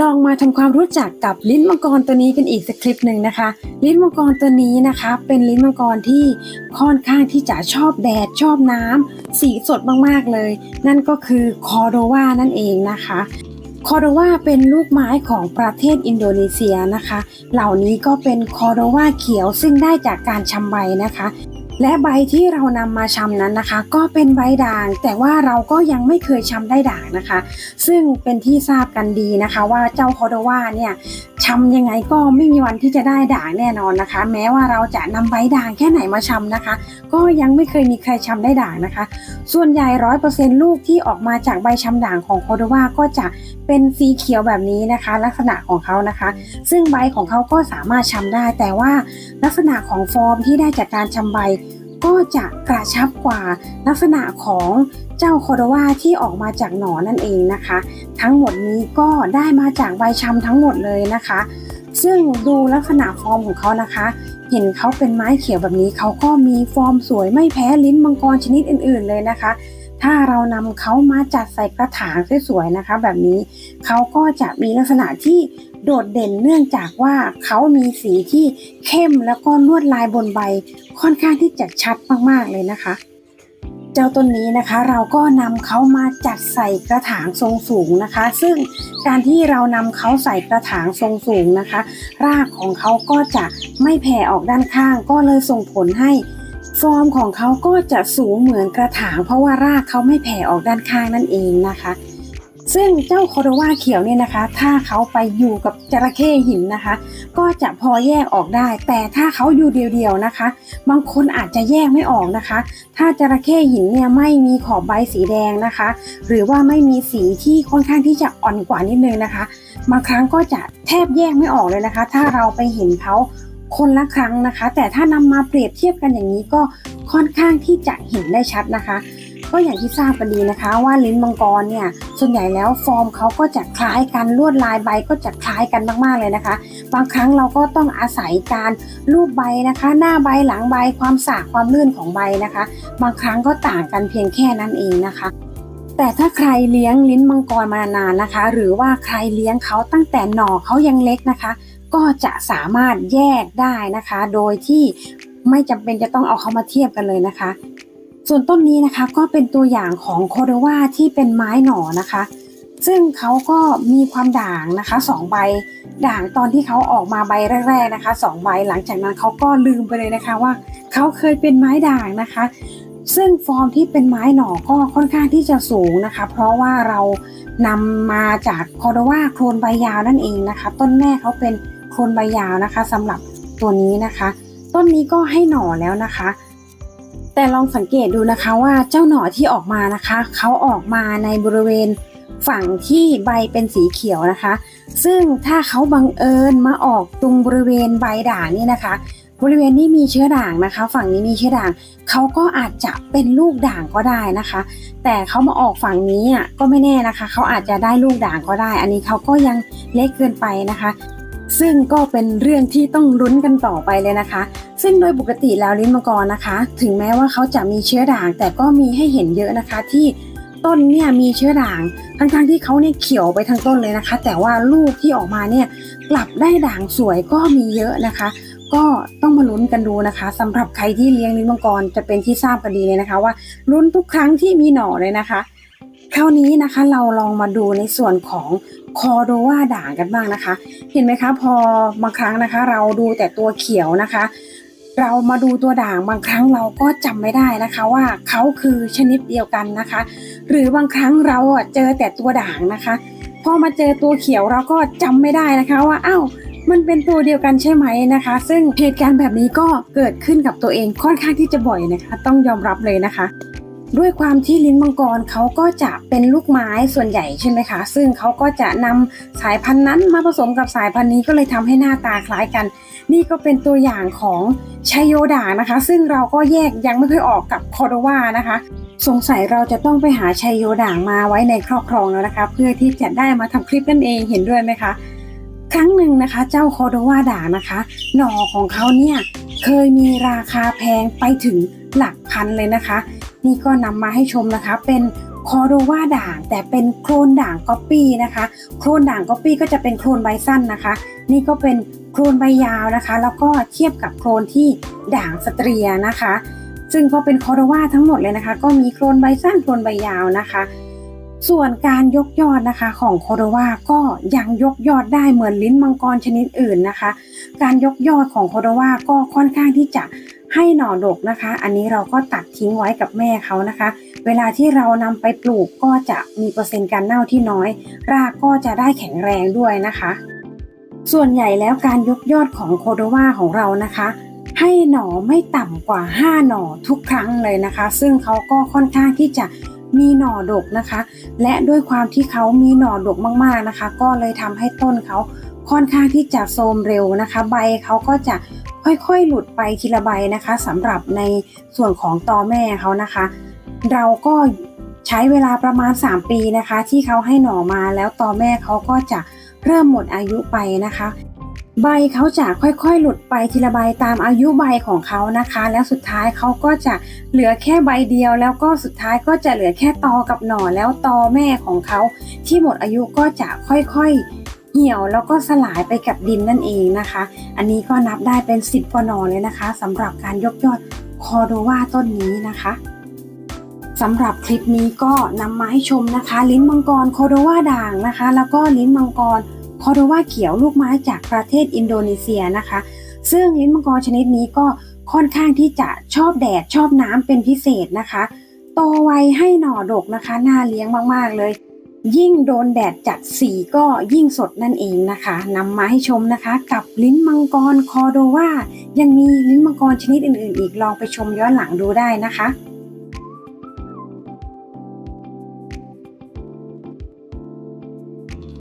ลองมาทำความรู้จักกับลิ้นมังกรตัวนี้กันอีกสักคลิปหนึ่งนะคะ ลิ้นมังกรตัวนี้นะคะ เป็นลิ้นมังกรที่ค่อนข้างที่จะชอบแดดชอบน้ำสีสดมากๆเลย นั่นก็คือคอโดวานั่นเองนะคะคอโดวาเป็นลูกไม้ของประเทศอินโดนีเซียนะคะ เหล่านี้ก็เป็นคอโดวาเขียวซึ่งได้จากการชำใบนะคะ และใบที่เรานำมาชำนั้นนะคะ ก็เป็นใบด่าง แต่ว่าเราก็ยังไม่เคยชำได้ด่างนะคะ ซึ่งเป็นที่ทราบกันดีนะคะว่าเจ้าคอโดวาเนี่ยชำยังไงก็ไม่มีวันที่จะได้ด่างแน่นอนนะคะ แม้ว่าเราจะนำใบด่างแค่ไหนมาชำนะคะ ก็ยังไม่เคยมีใครชำได้ด่างนะคะ ส่วนใหญ่ร้อยเปอร์เซ็นลูกที่ออกมาจากใบชำด่างของโคโดวาก็จะเป็นสีเขียวแบบนี้นะคะ ลักษณะของเขานะคะ ซึ่งใบของเขาก็สามารถชำได้ แต่ว่าลักษณะของฟอร์มที่ได้จากการชำใบ ก็จะกระชับกว่าลักษณะของเจ้าโคโดวาที่ออกมาจากหนอนนั่นเองนะคะ ทั้งหมดนี้ก็ได้มาจากใบชำทั้งหมดเลยนะคะ ซึ่งดูลักษณะฟอร์มของเขานะคะ เห็นเขาเป็นไม้เขียวแบบนี้เขาก็มีฟอร์มสวยไม่แพ้ลิ้นมังกรชนิดอื่น ๆเลยนะคะ ถ้าเรานำเขามาจัดใส่กระถางสวยๆนะคะ แบบนี้เขาก็จะมีลักษณะที่โดดเด่นเนื่องจากว่าเขามีสีที่เข้มแล้วก็ลวดลายบนใบค่อนข้างที่จะชัดมากๆเลยนะคะ เจ้าต้นนี้นะคะเราก็นำเขามาจัดใส่กระถางทรงสูงนะคะ ซึ่งการที่เรานำเขาใส่กระถางทรงสูงนะคะ รากของเขาก็จะไม่แผ่ออกด้านข้างก็เลยส่งผลให้ ฟอร์มของเขาก็จะสูงเหมือนกระถางเพราะว่ารากเขาไม่แผ่ออกด้านข้างนั่นเองนะคะ ซึ่งเจ้าโคโดวาเขียวเนี่ยนะคะ ถ้าเขาไปอยู่กับจระเข้หินนะคะ ก็จะพอแยกออกได้ แต่ถ้าเขาอยู่เดียวๆนะคะ บางคนอาจจะแยกไม่ออกนะคะ ถ้าจระเข้หินเนี่ยไม่มีขอบใบสีแดงนะคะ หรือว่าไม่มีสีที่ค่อนข้างที่จะอ่อนกว่านิดนึงนะคะบางครั้งก็จะแทบแยกไม่ออกเลยนะคะ ถ้าเราไปเห็นเขา คนละครั้งนะคะ แต่ถ้านำมาเปรียบเทียบกันอย่างนี้ก็ค่อนข้างที่จะเห็นได้ชัดนะคะ ก็อย่างที่ทราบกันดีนะคะ ว่าลิ้นมังกรเนี่ยส่วนใหญ่แล้วฟอร์มเขาก็จะคล้ายกันลวดลายใบก็จะคล้ายกันมากๆเลยนะคะ บางครั้งเราก็ต้องอาศัยการรูปใบนะคะ หน้าใบหลังใบความสากความลื่นของใบนะคะ บางครั้งก็ต่างกันเพียงแค่นั้นเองนะคะแต่ถ้าใครเลี้ยงลิ้นมังกรมานานๆนะคะ หรือว่าใครเลี้ยงเขาตั้งแต่หน่อเขายังเล็กนะคะ ก็จะสามารถแยกได้นะคะ โดยที่ไม่จำเป็นจะต้องเอาเขามาเทียบกันเลยนะคะ ส่วนต้นนี้นะคะก็เป็นตัวอย่างของโคโดวาที่เป็นไม้หน่อนะคะ ซึ่งเขาก็มีความด่างนะคะสองใบด่างตอนที่เขาออกมาใบแรก ๆนะคะสองใบหลังจากนั้นเขาก็ลืมไปเลยนะคะว่าเขาเคยเป็นไม้ด่างนะคะ ซึ่งฟอร์มที่เป็นไม้หน่อก็ค่อนข้างที่จะสูงนะคะ เพราะว่าเรานำมาจากคอโดวาโคลนใบยาวนั่นเองนะคะ ต้นแม่เขาเป็น คนใบยาวนะคะสำหรับตัวนี้นะคะ ต้นนี้ก็ให้หน่อแล้วนะคะ แต่ลองสังเกตดูนะคะว่าเจ้าหน่อที่ออกมานะคะเขาออกมาในบริเวณฝั่งที่ใบเป็นสีเขียวนะคะ ซึ่งถ้าเขาบังเอิญมาออกตรงบริเวณใบด่างนี่นะคะ บริเวณนี้มีเชื้อด่างนะคะ ฝั่งนี้มีเชื้อด่างเขาก็อาจจะเป็นลูกด่างก็ได้นะคะ แต่เขามาออกฝั่งนี้อะก็ไม่แน่นะคะเขาอาจจะได้ลูกด่างก็ได้ อันนี้เขาก็ยังเล็กเกินไปนะคะ ซึ่งก็เป็นเรื่องที่ต้องลุ้นกันต่อไปเลยนะคะ ซึ่งโดยปกติแล้วลิ้นมังกรนะคะ ถึงแม้ว่าเขาจะมีเชื้อด่าง แต่ก็มีให้เห็นเยอะนะคะที่ต้นเนี่ยมีเชื้อด่าง ทั้งๆที่เขาเนี่ยเขียวไปทั้งต้นเลยนะคะ แต่ว่าลูกที่ออกมาเนี่ยกลับได้ด่างสวยก็มีเยอะนะคะ ก็ต้องมาลุ้นกันดูนะคะสำหรับใครที่เลี้ยงลิ้นมังกรจะเป็นที่ทราบกันดีเลยนะคะ ว่าลุ้นทุกครั้งที่มีหน่อเลยนะคะ คราวนี้นะคะเราลองมาดูในส่วนของคอโดวาด่างกันบ้างนะคะ เห็นไหมคะพอบางครั้งนะคะ เราดูแต่ตัวเขียวนะคะ เรามาดูตัวด่างบางครั้งเราก็จำไม่ได้นะคะว่าเขาคือชนิดเดียวกันนะคะ หรือบางครั้งเราเจอแต่ตัวด่างนะคะพอมาเจอตัวเขียวเราก็จำไม่ได้นะคะว่าอ้าวมันเป็นตัวเดียวกันใช่ไหมนะคะ ซึ่งเหตุการณ์แบบนี้ก็เกิดขึ้นกับตัวเองค่อนข้างที่จะบ่อยนะคะ ต้องยอมรับเลยนะคะ ด้วยความที่ลิ้นมังกรเขาก็จะเป็นลูกไม้ส่วนใหญ่ใช่ไหมคะ ซึ่งเขาก็จะนำสายพันธุ์นั้นมาผสมกับสายพันธุ์นี้ก็เลยทำให้หน้าตาคล้ายกัน นี่ก็เป็นตัวอย่างของชัยโยด่างนะคะ ซึ่งเราก็แยกยังไม่ค่อยออกกับคอโดวานะคะ สงสัยเราจะต้องไปหาชัยโยด่างมาไว้ในครอบครองแล้วนะคะ เพื่อที่จะได้มาทำคลิปนั่นเองเห็นด้วยไหมคะครั้งหนึ่งนะคะ เจ้าคอโดวาด่างนะคะ หน่อของเขาเนี่ยเคยมีราคาแพงไปถึงหลักพันเลยนะคะ นี่ก็นำมาให้ชมนะคะ เป็นคอโดวาด่างแต่เป็นโคลนด่างก๊อปปี้นะคะ โคลนด่างก๊อปปี้ก็จะเป็นโคลนใบสั้นนะคะ นี่ก็เป็นโคลนใบยาวนะคะ แล้วก็เทียบกับโคลนที่ด่างสเตรียนะคะ ซึ่งก็เป็นคอโดวาทั้งหมดเลยนะคะ ก็มีโคลนใบสั้นโคลนใบยาวนะคะ ส่วนการยกยอดนะคะของโคโดวาก็ยังยกยอดได้เหมือนลิ้นมังกรชนิดอื่นนะคะ การยกยอดของโคโดวาก็ค่อนข้างที่จะ ให้หน่อดกนะคะ อันนี้เราก็ตัดทิ้งไว้กับแม่เขานะคะ เวลาที่เรานำไปปลูกก็จะมีเปอร์เซ็นต์การเน่าที่น้อย รากก็จะได้แข็งแรงด้วยนะคะ ส่วนใหญ่แล้วการยกยอดของโคโดวาของเรานะคะ ให้หน่อไม่ต่ำกว่า 5 หน่อทุกครั้งเลยนะคะ ซึ่งเขาก็ค่อนข้างที่จะมีหน่อดกนะคะ และด้วยความที่เขามีหน่อดกมากๆนะคะ ก็เลยทำให้ต้นเขาค่อนข้างที่จะโทรมเร็วนะคะ ใบเขาก็จะ ค่อยๆ หลุดไปทีละใบนะคะสำหรับในส่วนของตอแม่เขานะคะ เราก็ใช้เวลาประมาณ 3 ปีนะคะ ที่เขาให้หน่อมาแล้วตอแม่เขาก็จะเริ่มหมดอายุไปนะคะ ใบเขาจะค่อยๆ หลุดไปทีละใบตามอายุใบของเขานะคะ แล้วสุดท้ายเขาก็จะเหลือแค่ใบเดียว แล้วก็สุดท้ายก็จะเหลือแค่ตอกับหน่อแล้วตอแม่ของเขาที่หมดอายุก็จะค่อยๆ เหี่ยวแล้วก็สลายไปกับดินนั่นเองนะคะ อันนี้ก็นับได้เป็น 10กว่าหน่อเลยนะคะสำหรับการยกยอดคอโดวาต้นนี้นะคะสำหรับคลิปนี้ก็นำมาให้ชมนะคะ ลิ้นมังกรโคโดวาด่างนะคะ แล้วก็ลิ้นมังกรโคโดวาเขียวลูกไม้จากประเทศอินโดนีเซียนะคะ ซึ่งลิ้นมังกรชนิดนี้ก็ค่อนข้างที่จะชอบแดดชอบน้ำเป็นพิเศษนะคะ โตไวให้หน่อดกนะคะ น่าเลี้ยงมากๆเลย ยิ่งโดนแดดจัดสีก็ยิ่งสดนั่นเองนะคะนำมาให้ชมนะคะ กับลิ้นมังกรคอโดวายังมีลิ้นมังกรชนิดอื่น ๆ อีกลองไปชมย้อนหลังดูได้นะคะ